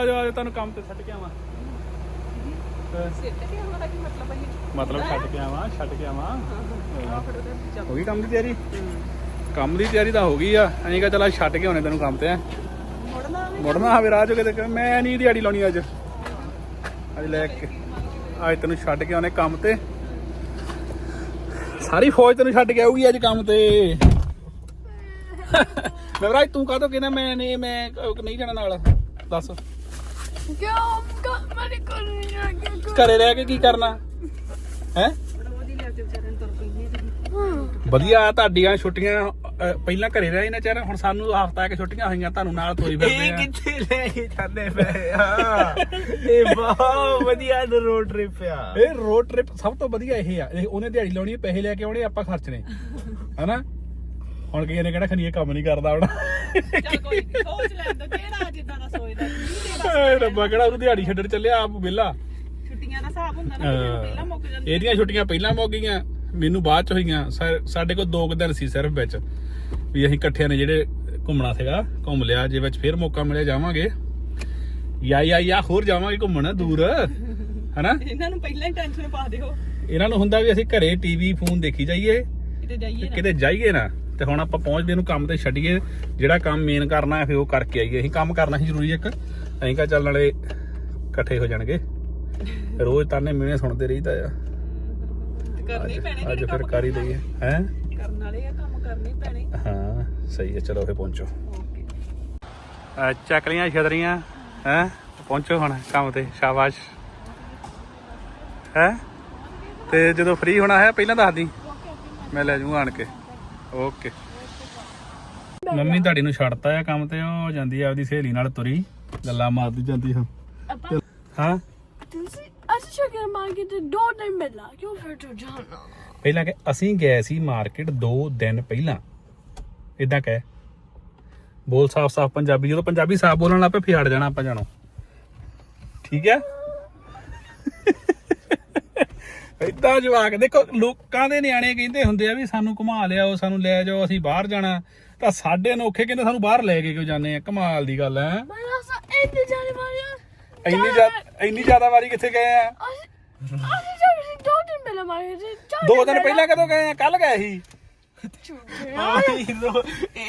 ਆ ਜਾਓ ਆ ਜਾਓ ਤੁਹਾਨੂੰ ਕੰਮ ਤੇ ਛੱਡ ਕੇ ਆਵਾਂ। ਮਤਲਬ ਹੈ ਮਤਲਬ ਛੱਡ ਕੇ ਆਵਾਂ ਛੱਡ ਕੇ ਆਵਾਂ। ਹੋ ਗਈ ਕੰਮ ਦੀ ਤਿਆਰੀ? ਕੰਮ ਦੀ ਤਿਆਰੀ ਤਾਂ ਹੋ ਗਈ ਆ। ਅਸੀਂ ਕਹਾ ਚਲਾ ਛੱਡ ਕੇ ਆਉਣੇ ਤੈਨੂੰ ਕੰਮ ਤੇ ਮੁੜਨਾ ਆਵੇ ਰਾਹ ਚੋਂ ਕਿਤੇ ਮੈਂ ਨਹੀਂ ਦਿਹਾੜੀ ਲਾਉਣੀ ਅੱਜ। ਅੱਜ ਲੈ ਕੇ ਅੱਜ ਤੈਨੂੰ ਛੱਡ ਕੇ ਆਉਣੇ ਕੰਮ ਤੇ। ਸਾਰੀ ਫੌਜ ਤੈਨੂੰ ਛੱਡ ਕੇ ਆਊਗੀ ਅੱਜ ਕੰਮ ਤੇ। ਮੈਂ ਭਰਾ ਤੂੰ ਕਾਹਤੋਂ ਕਹਿੰਦਾ ਮੈਂ ਨਹੀਂ ਮੈਂ ਨਹੀਂ ਜਾਣਾ ਨਾਲ ਦੱਸ। ਕਿਉਂ ਘਰੇ ਰਹਿ ਕੇ ਕੀ ਕਰਨਾ? ਹੈ? ਵਧੀਆ ਤੁਹਾਡੀਆਂ ਛੁੱਟੀਆਂ ਅ, ਪਹਿਲਾਂ ਘਰੇ ਰਹੇ ਨੇ ਚਾਰ ਹੁਣ ਸਾਨੂੰ ਹਫਤਾ ਕੇ ਛੁੱਟੀਆਂ ਹੋਈਆਂ ਤੁਹਾਨੂੰ ਨਾਲ ਤੋਰੀ ਫਿਰਦੇ ਇਹ ਆ। ਕਿੱਥੇ ਲੈ ਕੇ ਜਾਂਦੇ ਪਏ ਆ? ਇਹ ਬਹੁਤ ਵਧੀਆ ਰੋਡ ਟ੍ਰਿਪ ਆ। ਇਹ ਰੋਡ ਟ੍ਰਿਪ ਸਭ ਤੋਂ ਵਧੀਆ ਇਹ ਆ। ਇਹ ਉਹਨੇ ਦਿਹਾੜੀ ਲਾਉਣੀ ਹੈ, ਪੈਸੇ ਲੈ ਕੇ ਆਉਣੇ ਆਪਾਂ ਖਰਚਣੇ। ਹਨਾ? ਹੁਣ ਕਈਆਂ ਨੇ ਕਹਿਣਾ ਖਨੀ ਇਹ ਕੰਮ ਨਹੀਂ ਕਰਦਾ ਹੁਣ ਚੱਲ ਕੋਈ ਨੀ, ਸੋਚ ਲੈਂਦਾ ਕਿਹੜਾ ਜਿੱਦਾਂ ਦਾ ਸੋਚਦਾ? ਏ ਰੱਬਾ ਕਿਹੜਾ ਉਹਨੂੰ ਦਿਹਾੜੀ ਛੱਡਣ ਚੱਲਿਆ ਆਪ ਵਿਹਲਾ? ਛੁੱਟੀਆਂ ਦਾ ਹਿਸਾਬ ਹੁੰਦਾ ਨਾ ਕਿ ਜਦੋਂ ਪਹਿਲਾਂ ਮੁੱਕ ਜਾਂਦੀ। ਇਹਦੀਆਂ ਛੁੱਟੀਆਂ ਪਹਿਲਾਂ ਮੁੱਕ ਗਈਆਂ ਮੈਨੂੰ ਬਾਅਦ ਚ ਹੋਈਆਂ। ਸਾ- ਸਾਡੇ ਕੋਲ ਦੋ ਕੁ ਦਿਨ ਸੀ ਸਿਰਫ ਵਿੱਚ ਵੀ ਅਸੀਂ ਇਕੱਠਿਆਂ ਨੇ ਜਿਹੜੇ ਘੁੰਮਣਾ ਸੀਗਾ ਘੁੰਮ ਲਿਆ ਜੇ ਵਿੱਚ ਫੇਰ ਮੌਕਾ ਮਿਲਿਆ ਜਾਵਾਂਗੇ। ਯਾ ਯਾ ਯਾ ਹੋਰ ਜਾਵਾਂਗੇ ਘੁੰਮਣ ਦੂਰ ਹਨਾ? ਇਹਨਾਂ ਨੂੰ ਪਹਿਲਾਂ ਹੀ ਟੈਨਸ਼ਨ ਪਾ ਦਿਓ। ਇਹਨਾਂ ਨੂੰ ਹੁੰਦਾ ਵੀ ਅਸੀਂ ਘਰੇ ਟੀਵੀ ਫੋਨ ਦੇਖੀ ਜਾਈਏ ਕਿਤੇ ਜਾਈਏ ਨਾ। ਕਿਤੇ ਜਾਈਏ ਨਾ। ਤੇ ਹੁਣ ਆਪਾਂ ਪਹੁੰਚਦੇ ਨੂੰ ਕੰਮ ਤੇ ਛੱਡੀਏ ਜਿਹੜਾ ਕੰਮ ਮੇਨ ਕਰਨਾ ਹੈ ਫਿਰ ਉਹ ਕਰਕੇ ਆਈਏ। ਅਸੀਂ ਕੰਮ ਕਰਨਾ ਹੀ ਜ਼ਰੂਰੀ ਇੱਕ। ਅਸੀਂ ਕਹਾ ਚੱਲ ਨਾਲੇ ਇਕੱਠੇ ਹੋ ਜਾਣਗੇ। ਰੋਜ਼ ਤਾਨੇ ਮੀਣੇ ਸੁਣਦੇ ਰਹੀਦਾ ਆ। ਕਰਨੇ ਪੈਣੇ ਅੱਜ ਫਿਰ ਕਰ ਹੀ ਲਈਏ। ਹੈ? ਕਰਨ ਵਾਲੇ ਆ ਕੰਮ ਕਰਨੇ ਪੈਣੇ। ਹਾਂ ਸਹੀ ਹੈ। ਚਲੋ ਫੇ ਪਹੁੰਚੋ। ਓਕੇ। ਚੱਕ ਲੀਆਂ ਛਤਰੀਆਂ। ਹੈ? ਪਹੁੰਚੋ ਹੁਣ ਕੰਮ ਤੇ। ਸ਼ਾਬਾਸ਼। ਹੈ? ਤੇ ਜਦੋਂ ਫ੍ਰੀ ਹੋਣਾ ਹੈ ਪਹਿਲਾਂ ਦੱਸ ਦੀ। ਮੈਂ ਲੈ ਜਾਊਂਗਾ ਆਣ ਕੇ। ਓਕੇ। ਮੰਮੀ ਤੁਹਾਡੀ ਨੂੰ ਛੱਡਤਾ ਆ ਕੰਮ ਤੇ ਉਹ ਜਾਂਦੀ ਆ ਆਪਦੀ ਸਹੇਲੀ ਨਾਲ ਤੁਰੀ। ਗੱਲਾਂ ਮਾਰਦੀ ਜਾਂਦੀ ਹਾਂ ਹਾਂ? ਤੁਸੀਂ ਅਸੀਂ ਸ਼ਕਰ ਮਾਰਕੀਟ ਤੇ ਦੋ ਦਿਨ ਮਿਲਾ ਕਿਉਂ ਫਿਰ ਤੋਂ ਜਾਣਾ? ਪਹਿਲਾਂ ਕਿ ਅਸੀਂ ਗਏ ਸੀ ਮਾਰਕੀਟ 2 ਦਿਨ ਪਹਿਲਾਂ। ਇਦਾਂ ਕਹਿ। ਬੋਲ ਸਾਫ਼-ਸਾਫ਼ ਪੰਜਾਬੀ ਜਦੋਂ ਪੰਜਾਬੀ ਸਾਫ਼ ਬੋਲਣ ਲੱਪੇ ਫਿਰ ਹਟ ਜਾਣਾ ਆਪਾਂ ਜਾਣੋ। ਠੀਕ ਹੈ ਇਦਾਂ ਜਵਾਕ ਦੇਖੋ ਲੋਕਾਂ ਦੇ ਨਿਆਣੇ ਕਹਿੰਦੇ ਹੁੰਦੇ ਆ ਵੀ ਸਾਨੂੰ ਘੁਮਾ ਲਿਆਓ ਸਾਨੂੰ ਲੈ ਜਾਓ ਅਸੀਂ ਬਾਹਰ ਜਾਣਾ। ਤਾਂ ਸਾਡੇ ਅਨੋਖੇ ਕਹਿੰਦੇ ਸਾਨੂੰ ਬਾਹਰ ਲੈ ਕੇ ਕਿਉਂ ਜਾਂਦੇ ਆ? ਕਮਾਲ ਦੀ ਗੱਲ ਹੈ। ਇੰਨੇ ਜ਼ਿਆਦਾ ਇੰਨੀ ਜ਼ਿਆਦਾ ਵਾਰੀ ਕਿੱਥੇ ਗਏ ਆ? ਦੋ ਦਿਨ ਚਾਰ ਦੋ ਦਿਨ ਪਹਿਲਾਂ ਕਦੋਂ ਗਏ ਆ? ਕੱਲ ਗਏ ਸੀ।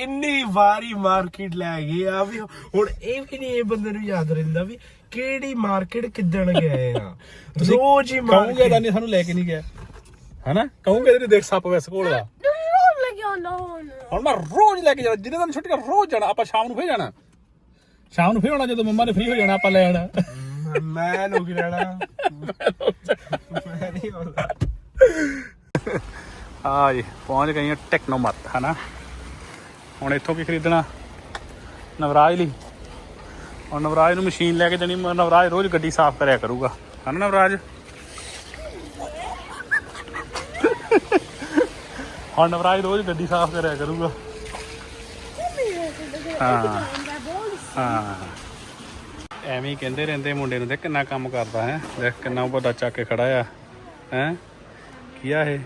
ਇੰਨੀ ਵਾਰੀ ਮਾਰਕੀਟ ਲੈ ਗਏ ਆ ਵੀ ਹੁਣ ਇਹ ਵੀ ਨਹੀਂ ਇਹ ਬੰਦੇ ਨੂੰ ਯਾਦ ਰਹਿੰਦਾ ਵੀ ਕਿਹੜੀ ਮਾਰਕੀਟ ਕਿੱਦਣ ਗਏ ਆ? ਰੋਜ਼ ਹੀ ਕਹੂੰਗੇ ਮਾਰਕੀਟ। ਤਾਂ ਨਹੀਂ ਸਾਨੂੰ ਲੈ ਕੇ ਨਹੀਂ ਗਿਆ ਹਨਾ? ਕਹੂੰਗੇ ਤੇ ਦੇਖ ਸੱਪ ਵੈਸ ਕੋਲ ਦਾ ਤੁਸੀਂ ਰੋਜ਼ ਲੈ ਕੇ ਆਉਂਦਾ ਹੁਣ। ਹੁਣ ਮੈਂ ਰੋਜ਼ ਲੈ ਕੇ ਜਾਣਾ ਜਿੰਨੇ ਦਿਨ ਛੁੱਟੀਆਂ ਰੋਜ਼ ਜਾਣਾ ਆਪਾਂ ਸ਼ਾਮ ਨੂੰ ਫੇਰ ਜਾਣਾ। ਸ਼ਾਮ ਨੂੰ ਫੇਰ ਆਉਣਾ ਜਦੋਂ ਮੰਮਾ ਨੇ ਫ੍ਰੀ ਹੋ ਜਾਣਾ ਆਪਾਂ ਲੈ ਆਣਾ ਮੈਂ ਲੋਕ ਲੈਣਾ ਮੈਂ ਨਹੀਂ ਆਉਂਦਾ। ਆ ਜੀ ਪਹੁੰਚ ਗਏ ਹਾਂ ਟੈਕਨੋਮਤ ਹਨਾ? ਹੁਣ ਇੱਥੋਂ ਕੀ ਖਰੀਦਣਾ? ਨਵਰਾਜ ਲਈ। ਹੁਣ ਨਵਰਾਜ ਨੂੰ ਮਸ਼ੀਨ ਲੈ ਕੇ ਦੇਣੀ ਨਵਰਾਜ ਰੋਜ਼ ਗੱਡੀ ਸਾਫ਼ ਕਰਿਆ ਕਰੂਗਾ। ਹਨਾ ਨਵਰਾਜ? ਹੁਣ ਨਵਰਾਜ ਰੋਜ਼ ਗੱਡੀ ਸਾਫ਼ ਕਰਿਆ ਕਰੂਗਾ। ਹਾਂ ਹਾਂ। ਐਵੇਂ ਹੀ ਕਹਿੰਦੇ ਰਹਿੰਦੇ ਮੁੰਡੇ ਨੂੰ ਤੇ ਕਿੰਨਾ ਕੰਮ ਕਰਦਾ ਹੈ, ਦੇਖ ਕਿੰਨਾ ਵੱਡਾ ਚੱਕ ਕੇ ਖੜਾ ਆ, ਹੈ? ਕੀ ਆ ਇਹ?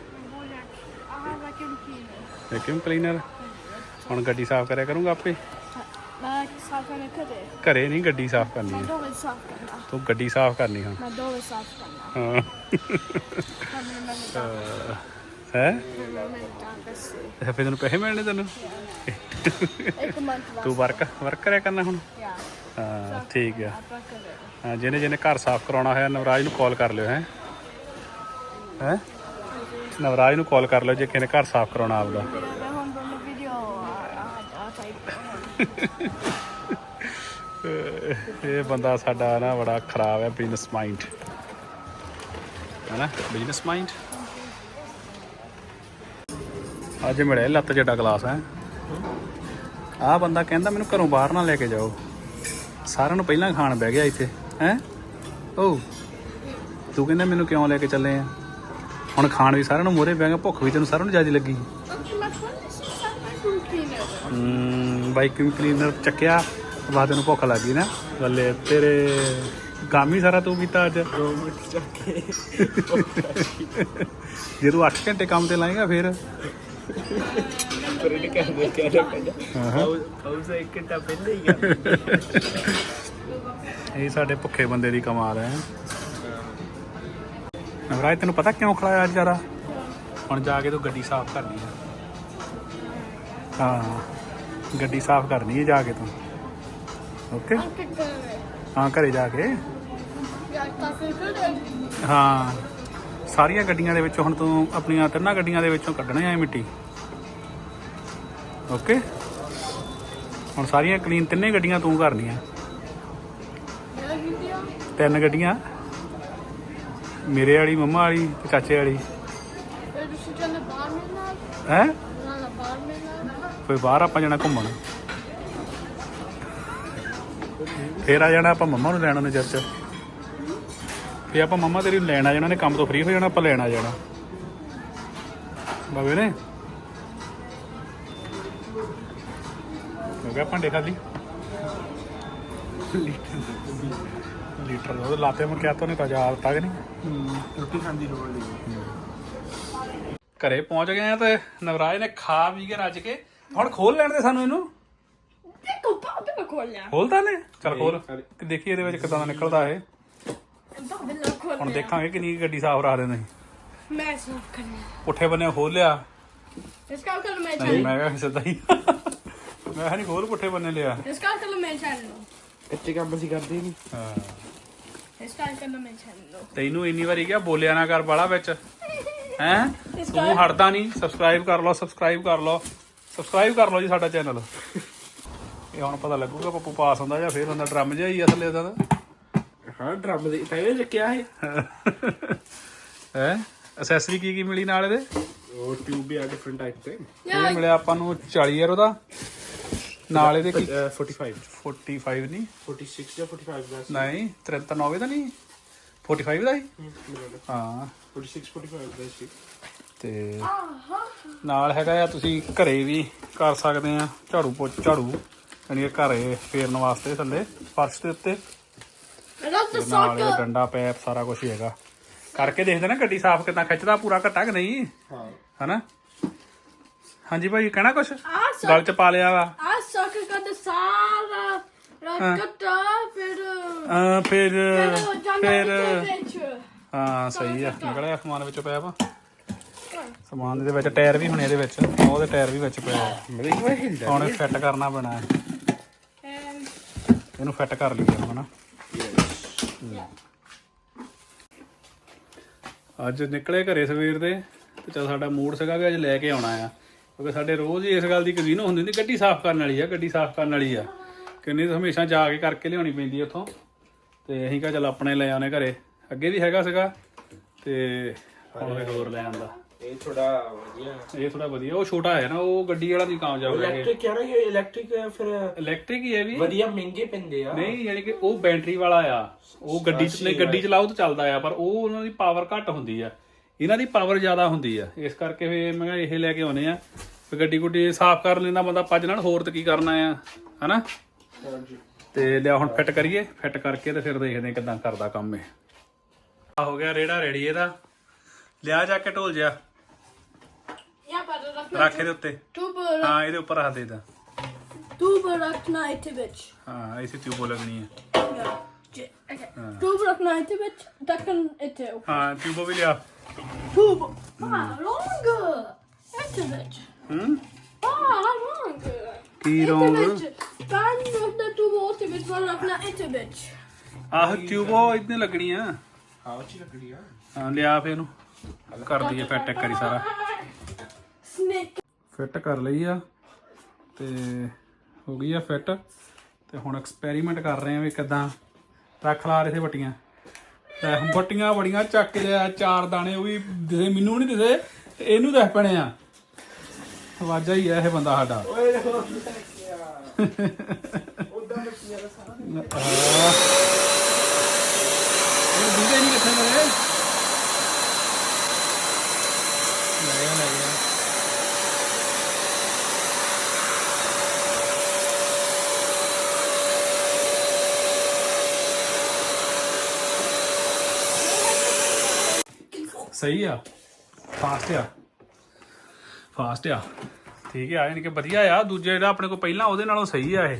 ਵੈਕਿਊਮ ਕਲੀਨਰ ਹੁਣ ਗੱਡੀ ਸਾਫ਼ ਕਰਿਆ ਕਰੂੰਗਾ ਆਪੇ। ਮੈਂ ਸਾਫ਼ ਕਰਨੇ ਕਦੇ ਘਰੇ ਨਹੀਂ ਗੱਡੀ ਸਾਫ਼ ਕਰਨੀ ਮੈਂ ਹੈ। ਸਾਫ਼ ਕਰਨਾ। ਤੂੰ ਗੱਡੀ ਸਾਫ਼ ਕਰਨੀ ਹੁਣ। ਮੈਂ ਵਜੇ ਸਾਫ਼ ਕਰਨਾ। ਹਾਂ। ਮੈਂ ਮੈਂ ਮੈਂ ਹੈ ਮੈਂ ਮੈਂ ਦੱਸ ਫਿਰ ਤੈਨੂੰ ਪੈਸੇ ਮਿਲਣੇ ਤੈਨੂੰ? ਇੱਕ ਮੰਥ ਬਾਅਦ ਤੂੰ ਵਰਕ ਵਰਕ ਕਰਿਆ ਕਰਨਾ ਹੁਣ? ਯਾ। ਹਾਂ ਠੀਕ ਆ। ਆਪਾਂ ਕਰੇ ਹਾਂ ਜਿਹਨੇ ਜਿਹਨੇ ਘਰ ਸਾਫ਼ ਕਰਾਉਣਾ ਹੋਇਆ ਨਵਰਾਜ ਨੂੰ ਕਾਲ ਕਰ ਲਿਓ ਹੈ? ਹੈ? ਨਵਰਾਜ ਨੂੰ ਕਾਲ ਕਰ ਲਿਓ ਜੇ ਕਿਸੇ ਨੇ ਘਰ ਸਾਫ਼ ਕਰਾਉਣਾ ਆਪਦਾ ਮੈਂ ਹੁਣ ਬਣਾ ਵੀਡੀਓ ਆ ਆ ਟਾਈਪ ਇਹ ਬੰਦਾ ਸਾਡਾ ਨਾ ਬੜਾ ਖਰਾਬ ਹੈ, ਬਿਜ਼ਨਸ ਮਾਈਂਡ। ਹੈਨਾ? Business mind? ਅੱਜ ਮਿਲਿਆ ਲੱਤ ਜੱਡਾ ਗਲਾਸ ਹੈ। ਆਹ ਬੰਦਾ ਕਹਿੰਦਾ ਮੈਨੂੰ ਘਰੋਂ ਬਾਹਰ ਨਾ ਲੈ ਕੇ ਜਾਓ। ਸਾਰਿਆਂ ਨੂੰ ਪਹਿਲਾਂ ਖਾਣ ਬਹਿ ਗਿਆ ਇੱਥੇ, ਹੈ? ਓ, ਤੂੰ ਕਹਿੰਦਾ ਮੈਨੂੰ ਕਿਉਂ ਲੈ ਕੇ ਚੱਲੇ ਆ? ਹੁਣ ਖਾਣ ਵੀ ਸਾਰਿਆਂ ਨੂੰ ਮੋਰੇ ਬਹਿ ਗਿਆ, ਭੁੱਖ ਵੀ ਤੈਨੂੰ ਸਾਰਿਆਂ ਨੂੰ ਜ਼ਿਆਦਾ ਲੱਗੀ। ਸਾਫ਼ ਮੈਂ ਕਲੀਨਰ ਹਮ ਕਲੀਨਰ ਚੱਕਿਆ? ਬਾਅਦ ਨੂੰ ਭੁੱਖ ਲੱਗੀ ਨਾ। ਬੱਲੇ ਤੇਰੇ ਕੰਮ ਹੀ ਸਾਰਾ ਤੂੰ ਕੀਤਾ ਅੱਜ। ਦੋ ਮਿੰਟ ਚੱਕ। ਕੇ ਜੇ ਤੂੰ 8 ਘੰਟੇ ਕੰਮ ਤੇ ਲਾਏਗਾ ਫਿਰ। ਪਰ ਇਹ ਕਹਿੰਦੇ ਕਹਿੰਦੇ ਕਹਿੰਦੇ ਹਾਊਸ ਹਾਊਸ ਇੱਕ ਘੰਟਾ ਪਹਿਲੇ ਹੀ ਗਿਆ ਇਹ ਸਾਡੇ ਭੁੱਖੇ ਬੰਦੇ ਦੀ ਕਮਾਲ ਹੈ। ਨਵਰਾਜ ਤੈਨੂੰ ਪਤਾ ਕਿਉਂ ਖਲਾਇਆ ਅੱਜ ਜ਼ਿਆਦਾ? ਹੁਣ ਜਾ ਕੇ ਤੂੰ ਗੱਡੀ ਸਾਫ਼ ਕਰਨੀ ਹੈ। ਹਾਂ ਗੱਡੀ ਸਾਫ਼ ਕਰਨੀ ਹੈ ਜਾ ਕੇ ਤੂੰ। ਓਕੇ ਹਾਂ ਘਰੇ ਜਾ ਕੇ। ਹਾਂ ਸਾਰੀਆਂ ਗੱਡੀਆਂ ਦੇ ਵਿੱਚੋਂ ਹੁਣ ਤੂੰ ਆਪਣੀਆਂ ਤਿੰਨਾਂ ਗੱਡੀਆਂ ਦੇ ਵਿੱਚੋਂ ਕੱਢਣਾ ਹੈ ਮਿੱਟੀ। ਓਕੇ ਹੁਣ ਸਾਰੀਆਂ ਕਲੀਨ ਤਿੰਨੇ ਗੱਡੀਆਂ ਤੂੰ ਕਰਨੀਆਂ। ਤਿੰਨ ਗੱਡੀਆਂ। ਮੇਰੇ ਵਾਲੀ ਮੰਮਾ ਵਾਲੀ ਤੇ ਚਾਚੇ ਵਾਲੀ। ਹੈ? ਫਿਰ ਬਾਹਰ ਆਪਾਂ ਜਾਣਾ ਘੁੰਮਣ? ਫੇਰ ਆ ਜਾਣਾ ਆਪਾਂ ਮੰਮਾ ਨੂੰ ਲੈਣ ਉਹਨੇ ਚਰਚ। ਫੇਰ ਆਪਾਂ ਮੰਮਾ ਤੇਰੀ ਨੂੰ ਲੈਣ ਆ ਜਾਣਾ ਨੇ ਕੰਮ ਤੋਂ ਫ੍ਰੀ ਹੋ ਜਾਣਾ, ਆਪਾਂ ਲੈਣ ਆ ਜਾਣਾ। ਬਾਬੇ ਨੇ? ਹੋ ਗਿਆ ਭਾਂਡੇ ਖਾਲੀ? ਲੀਟਰ ਉਹ ਲਾਤੇ ਮੈਂ ਕਿਹਾ ਤਾਂ ਨਹੀਂ ਤਾਜਾ ਆਲਤਾ ਕਿ ਨਹੀਂ ਰੋਟੀ ਖਾਣ ਲੋੜ ਨਹੀਂ ਘਰੇ ਪਹੁੰਚ ਗਏ ਆ ਤੇ ਨਵਰਾਜ ਨੇ ਖਾ ਪੀ ਕੇ ਰੱਜ ਕੇ ਹੁਣ ਖੋਲ ਲੈਣ ਦੇ ਸਾਨੂੰ ਇਹਨੂੰ। ਖੋਲਦਾ ਨੇ? ਚਲ ਖੋਲ। ਦੇਖੀ ਇਹਦੇ ਵਿੱਚ ਕਿਦਾਂ ਦਾ ਨਿਕਲਦਾ ਇਹ। ਹੁਣ ਦੇਖਾਂਗੇ ਕਿੰਨੀ ਗੱਡੀ ਸਾਫ਼ ਕਰਾ ਦਿੰਦੇ ਨੇ। ਮੈਂ ਸਾਫ਼ ਕਰਨਾ ਪੁੱਠੇ ਬੰਨੇ ਖੋਲ ਲਿਆ। ਇਸ ਕਾਲ ਕਰ ਮੈਂ ਨਹੀਂ ਮੈਂ ਕਿਹਾ ਸਿੱਧਾ ਹੀ। ਮੈਂ ਕਿਹਾ ਖੋਲ ਪੁੱਠੇ ਬੰਨੇ ਲਿਆ। ਇਸ ਕਾਲ ਕਰ ਮੈਂ ਚੈਨਲ ਨੂੰ ਕੱਚੇ ਕੰਮ ਅਸੀਂ ਕਰਦੇ ਨਹੀਂ ਹਾਂ। ਇਸ ਕਾਲ ਕਰ ਮੈਂ ਚੈਨਲ ਨੂੰ ਤੈਨੂੰ ਇੰਨੀ ਵਾਰੀ ਕਿਹਾ ਬੋਲਿਆ ਨਾ ਕਰ ਬਾਲਾ ਵਿੱਚ। ਹੈ? ਤੂੰ ਹਟਦਾ ਨਹੀਂ ਸਬਸਕ੍ਰਾਈਬ ਕਰ ਲਓ ਸਬਸਕ੍ਰਾਈਬ ਕਰ ਲਓ। ਸਬਸਕ੍ਰਾਈਬ ਕਰ ਲਓ ਜੀ ਸਾਡਾ ਚੈਨਲ ਇਹ ਹੁਣ ਪਤਾ ਲੱਗੂਗਾ ਪੱਪੂ ਪਾਸ ਹੁੰਦਾ ਜਾਂ ਫੇਰ ਹੁੰਦਾ ਡਰਮ ਜਿਹਾ ਹੀ ਅਸਲੇ ਦਾ ਹਾਂ ਡਰਮ ਦੇ ਪਹਿਲੇ ਚੱਕਿਆ ਹੈ ਹੈ? ਅਸੈਸਰੀ ਕੀ ਕੀ ਮਿਲੀ ਨਾਲ ਇਹਦੇ? ਉਹ ਟਿਊਬ ਵੀ ਆ ਡਿਫਰੈਂਟ ਟਾਈਪ ਤੇ ਇਹ ਮਿਲਿਆ ਆਪਾਂ ਨੂੰ 40 ਯਾਰ ਉਹਦਾ। ਨਾਲ ਇਹਦੇ ਕੀ? 45 45 ਨਹੀਂ। 46 ਜਾਂ 45 ਦਾ ਨਹੀਂ 93 ਦਾ ਨਹੀਂ। 45 ਦਾ ਹੀ? ਹਾਂ 46 45 ਦਾ ਸੀ। ਤੇ ਨਾਲ ਹੈਗਾ ਆ ਤੁਸੀਂ ਘਰੇ ਵੀ ਕਰ ਸਕਦੇ ਆ ਝਾੜੂ ਪੋਚ ਝਾੜੂ ਯਾਨੀ ਕਿ ਘਰੇ ਫੇਰਨ ਵਾਸਤੇ ਥੱਲੇ ਫਰਸ਼ ਦੇ ਉੱਤੇ। ਤੇ ਨਾਲ ਇਹ soccer. ਡੰਡਾ ਪੈਪ ਸਾਰਾ ਕੁਝ ਹੈਗਾ। ਕਰਕੇ ਦੇਖਦੇ ਨਾ ਗੱਡੀ ਸਾਫ਼ ਕਿਦਾਂ ਖਿੱਚਦਾ ਪੂਰਾ ਘਟਾ ਕਿ ਨਹੀਂ? ਹਾਂ। ਹਨਾ? ਹਾਂਜੀ ਭਾਈ ਕਹਿਣਾ ਕੁਛ? so- ਗਲ ਚ ਪਾ ਲਿਆ ਵਾ। soccer got the Sara. Rakata, ਫਿਰ ਅਹ ਫਿਰ ਹਾਂ ਸਹੀ ਆ ਨਿਕਲਿਆ ਸਮਾਨ ਵਿੱਚੋਂ ਪਿਆ ਵਾ ਸਮਾਨ ਦੇ ਵਿੱਚ ਟਾਇਰ ਵੀ ਹੋਣੇ ਇਹਦੇ ਵਿੱਚ। ਉਹਦੇ ਟਾਇਰ ਵੀ ਵਿੱਚ ਪਿਆ ਹਿਲਦਾ ਹੁਣ ਫਿੱਟ ਕਰਨਾ ਪੈਣਾ ਹੈ। ਇਹਨੂੰ ਫਿੱਟ ਕਰ ਲਈਏ ਹੁਣ। ਅੱਜ ਨਿਕਲੇ ਘਰੇ ਸਵੇਰ ਦੇ ਤੇ ਚਲ ਸਾਡਾ ਮੂਡ ਸੀਗਾ ਵੀ ਅੱਜ ਲੈ ਕੇ ਆਉਣਾ ਆ। ਕਿਉਂਕਿ ਸਾਡੇ ਰੋਜ਼ ਹੀ ਇਸ ਗੱਲ ਦੀ ਕਜ਼ੀਨੋ ਹੁੰਦੀ ਹੁੰਦੀ ਗੱਡੀ ਸਾਫ਼ ਕਰਨ ਵਾਲੀ ਆ ਗੱਡੀ ਸਾਫ਼ ਕਰਨ ਵਾਲੀ ਆ। ਕਿੰਨੀ ਤਾਂ ਹਮੇਸ਼ਾ ਜਾ ਕੇ ਕਰਕੇ ਲਿਆਉਣੀ ਪੈਂਦੀ ਉੱਥੋਂ। ਤੇ ਅਸੀਂ ਕਿਹਾ ਚਲ ਆਪਣੇ ਲੈ ਆਉਣੇ ਘਰੇ। ਅੱਗੇ ਵੀ ਹੈਗਾ ਸੀਗਾ ਤੇ ਹੁਣ ਹੋਰ ਲੈ ਆਂਦਾ ਇਹ ਥੋੜਾ ਵਧੀਆ ਇਹ ਥੋੜਾ ਵਧੀਆ ਉਹ ਛੋਟਾ ਹੈ ਨਾ ਉਹ ਗੱਡੀ ਵਾਲਾ ਨਹੀਂ ਕਾਮਯਾਬ ਹੈ ਇਲੈਕਟ੍ਰਿਕ ਕਿਹਾ ਨਾ ਇਹ ਇਲੈਕਟ੍ਰਿਕ ਫਿਰ? ਇਲੈਕਟ੍ਰਿਕ ਹੀ ਹੈ ਵੀ। ਵਧੀਆ ਮਹਿੰਗੇ ਪੈਂਦੇ ਆ। ਨਹੀਂ ਯਾਨੀ ਕਿ ਉਹ ਬੈਟਰੀ ਵਾਲਾ ਆ। ਉਹ ਗੱਡੀ ਚ ਨਹੀਂ ਗੱਡੀ ਚਲਾਓ ਤਾਂ ਚੱਲਦਾ ਆ ਪਰ ਉਹ ਉਹਨਾਂ ਦੀ ਪਾਵਰ ਘੱਟ ਹੁੰਦੀ ਆ। ਇਹਨਾਂ ਦੀ ਪਾਵਰ ਜ਼ਿਆਦਾ ਹੁੰਦੀ ਆ। ਇਸ ਕਰਕੇ ਫੇ ਮੈਂ ਕਿਹਾ ਇਹ ਲੈ ਕੇ ਆਉਨੇ ਆ। ਫੇ ਗੱਡੀ ਗੁੱਡੀ ਸਾਫ਼ ਕਰ ਲੈਂਦਾ ਬੰਦਾ ਪੱਜ ਨਾਲ ਹੋਰ ਤੇ ਕੀ ਕਰਨਾ ਆ ਹਨਾ? ਤੇ ਲਿਆ ਹੁਣ ਫਿੱਟ ਕਰੀਏ। ਫਿੱਟ ਕਰਕੇ ਤੇ ਫਿਰ ਦੇਖਦੇ ਕਿਦਾਂ ਕਰਦਾ ਕੰਮ ਇਹ। ਆ ਹੋ ਗਿਆ ਰੇੜਾ ਰੈਡੀ ਇਹਦਾ। ਲਿਆ ਜਾ ਕੇ ਢੋਲ ਜਿਆ ਰੱਖ ਇਹਦੇ ਉੱਤੇ Tube, ਹਾਂ ਇਹਦੇ ਉੱਪਰ ਰੱਖ ਦੇ ਇਹਦਾ tube rakna itibich. ਹਾਂ ਇਸੇ ਟਿਊਬ ਲੱਗਣੀ ਹੈ. Tube rakna itibich. Dat kan ite ook. ਹਾਂ ਟਿਊਬ ਵੀ ਲਿਆ Tube. Ah, longer. Itibich. ਹੂੰ Ah, longer. ਕੀ wrong. Dan nog de tube itibich, maar rakna itibich. ਆਹ ਟਿਊਬ ਉਹ ਇਤਨੇ ਲੱਗਣੀ ਆ ਹਾਂ ਅੱਛੀ ਲੱਕੜੀ ਆ ਹਾਂ ਲਿਆ ਫੇ ਇਹਨੂੰ ਕਰ ਦਈਏ ਫਿੱਟ ਇੱਕ ਵਾਰੀ ਸਾਰਾ Snake. ਫਿੱਟ ਕਰ ਲਈ ਆ ਤੇ ਹੋ ਗਈ ਆ ਫਿੱਟ। ਤੇ ਹੁਣ ਐਕਸਪੈਰੀਮੈਂਟ ਕਰ ਰਹੇ ਆ ਵੀ ਕਿਦਾਂ ਰੱਖ ਲਾ ਰਹੇ ਸੀ ਬੱਟੀਆਂ ਤੇ ਹੁਣ ਬੜੀਆਂ ਚੱਕ ਲਿਆ, ਚਾਰ ਦਾਣੇ ਉਹ ਵੀ ਦਿਸੇ, ਮੈਨੂੰ ਨਹੀਂ ਦਿਸੇ, ਤੇ ਇਹਨੂੰ ਦੇਖ ਪੈਣੇ ਆ। ਆਵਾਜ਼ਾ ਹੀ ਆ ਇਹ ਬੰਦਾ ਸਾਡਾ। ਓਏ ਉਦਾਂ ਬੱਚੀਆਂ ਦਾ ਸਾਰਾ ਇਹ ਦੂਜੇ ਨਹੀਂ ਕਿੱਥੇ ਮਿਲੇ ਲੈ ਗਿਆ ਲੈ ਗਿਆ ਸਹੀ ਆ। ਫਾਸਟ ਆ। ਫਾਸਟ ਆ। ਠੀਕ ਆ, ਯਾਨੀ ਕਿ ਵਧੀਆ ਆ। ਦੂਜੇ ਜਿਹੜਾ ਆਪਣੇ ਕੋਲ ਪਹਿਲਾਂ, ਉਹਦੇ ਨਾਲੋਂ ਸਹੀ ਆ ਇਹ।